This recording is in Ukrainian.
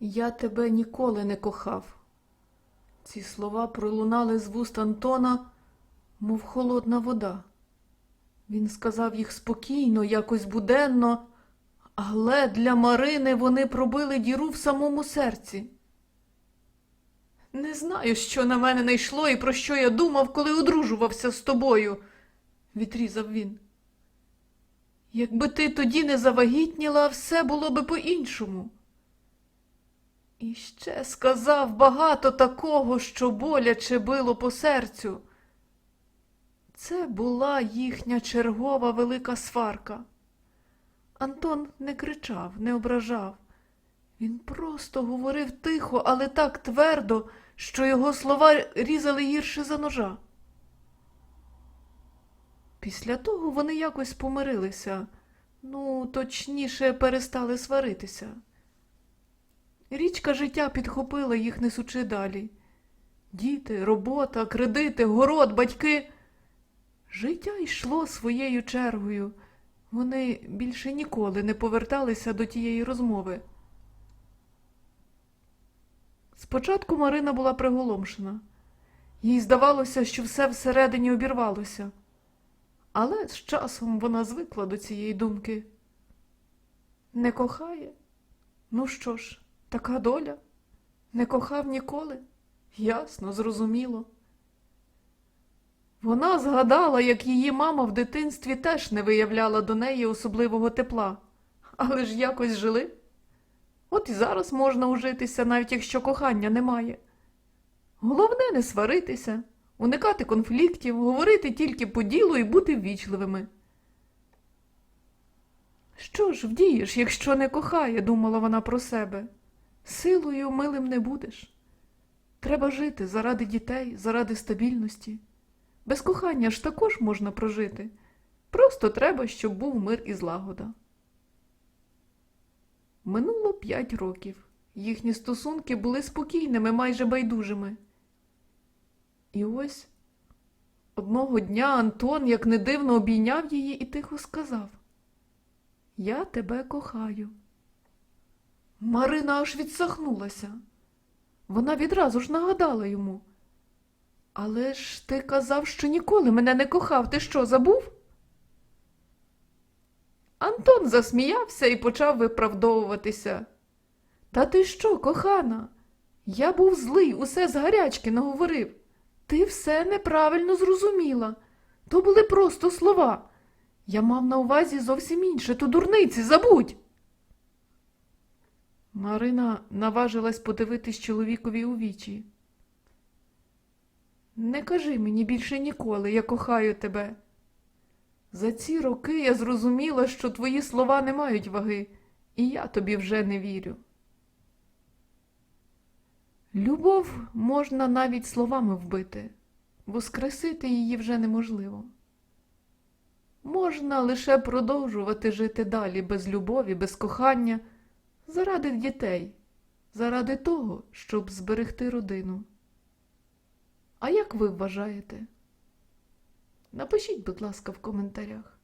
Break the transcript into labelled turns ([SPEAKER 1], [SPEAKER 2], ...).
[SPEAKER 1] Я тебе ніколи не кохав. Ці слова пролунали з вуст Антона, мов холодна вода. Він сказав їх спокійно, якось буденно, але для Марини вони пробили діру в самому серці. Не знаю, що на мене найшло і про що я думав, коли одружувався з тобою, відрізав він. Якби ти тоді не завагітніла, все було би по-іншому. І ще сказав багато такого, що боляче било по серцю. Це була їхня чергова велика сварка. Антон не кричав, не ображав. Він просто говорив тихо, але так твердо, що його слова різали гірше за ножа. Після того вони якось помирилися, ну, точніше, перестали сваритися. Річка життя підхопила їх, несучи далі. Діти, робота, кредити, город, батьки. Життя йшло своєю чергою. Вони більше ніколи не поверталися до тієї розмови. Спочатку Марина була приголомшена. Їй здавалося, що все всередині обірвалося. Але з часом вона звикла до цієї думки. Не кохає? Ну що ж, така доля? Не кохав ніколи? Ясно, зрозуміло. Вона згадала, як її мама в дитинстві теж не виявляла до неї особливого тепла, але ж якось жили. От і зараз можна ужитися, навіть якщо кохання немає. Головне не сваритися, уникати конфліктів, говорити тільки по ділу і бути ввічливими. Що ж вдієш, якщо не кохає, думала вона про себе. Силою милим не будеш. Треба жити заради дітей, заради стабільності. Без кохання ж також можна прожити. Просто треба, щоб був мир і злагода. Минуло п'ять років. Їхні стосунки були спокійними, майже байдужими. І ось одного дня Антон, як не дивно, обійняв її і тихо сказав: Я тебе кохаю. Марина аж відсахнулася. Вона відразу ж нагадала йому. Але ж ти казав, що ніколи мене не кохав. Ти що, забув? Антон засміявся і почав виправдовуватися. Та ти що, кохана? Я був злий, усе з гарячки наговорив. Ти все неправильно зрозуміла. То були просто слова. Я мав на увазі зовсім інше, то дурниці, забудь. Марина наважилась подивитись чоловікові у вічі. Не кажи мені більше ніколи, я кохаю тебе. За ці роки я зрозуміла, що твої слова не мають ваги, і я тобі вже не вірю. Любов можна навіть словами вбити, воскресити її вже неможливо. Можна лише продовжувати жити далі без любові, без кохання, заради дітей, заради того, щоб зберегти родину. А як ви вважаєте? Напишіть, будь ласка, в коментарях.